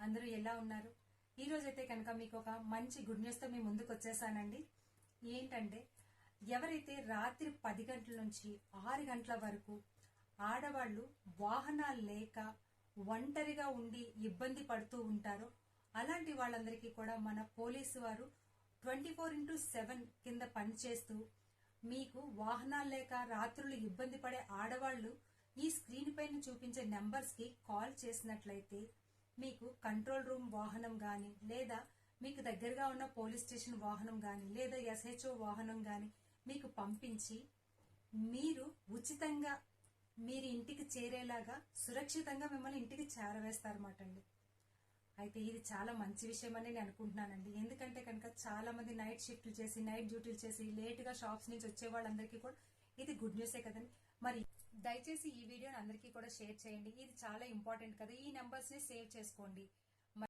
అందరూ ఎలా ఉన్నారు? ఈ రోజైతే కనుక మీకు ఒక మంచి గుడ్ న్యూస్తో మీ ముందుకు వచ్చేసానండి ఏంటంటే ఎవరైతే రాత్రి పది గంటల నుంచి ఆరు గంటల వరకు ఆడవాళ్ళు వాహనాలు లేక ఒంటరిగా ఉండి ఇబ్బంది పడుతూ ఉంటారో అలాంటి వాళ్ళందరికీ కూడా మన పోలీసు వారు ట్వంటీ ఫోర్ ఇంటూ సెవెన్ కింద పనిచేస్తూ మీకు వాహనాలు లేక రాత్రులు ఇబ్బంది పడే ఆడవాళ్ళు ఈ స్క్రీన్ పైన చూపించే నెంబర్స్కి కాల్ చేసినట్లయితే మీకు కంట్రోల్ రూమ్ వాహనం గాని లేదా మీకు దగ్గరగా ఉన్న పోలీస్ స్టేషన్ వాహనం గాని లేదా ఎస్హెచ్ఓ వాహనం గాని మీకు పంపించి మీరు ఉచితంగా మీరు ఇంటికి చేరేలాగా సురక్షితంగా మిమ్మల్ని ఇంటికి చేరవేస్తారన్నమాట అండి. అయితే ఇది చాలా మంచి విషయం అని నేను అనుకుంటున్నానండి. ఎందుకంటే కనుక చాలా మంది నైట్ షిఫ్ట్లు చేసి నైట్ డ్యూటీలు చేసి లేట్గా షాప్స్ నుంచి వచ్చే వాళ్ళందరికీ కూడా ఇది గుడ్ న్యూసే కదండి. మరి దయచేసి ఈ వీడియోని అందరికీ కూడా షేర్ చేయండి. ఇది చాలా ఇంపార్టెంట్ కదా. ఈ నెంబర్స్ని సేవ్ చేసుకోండి.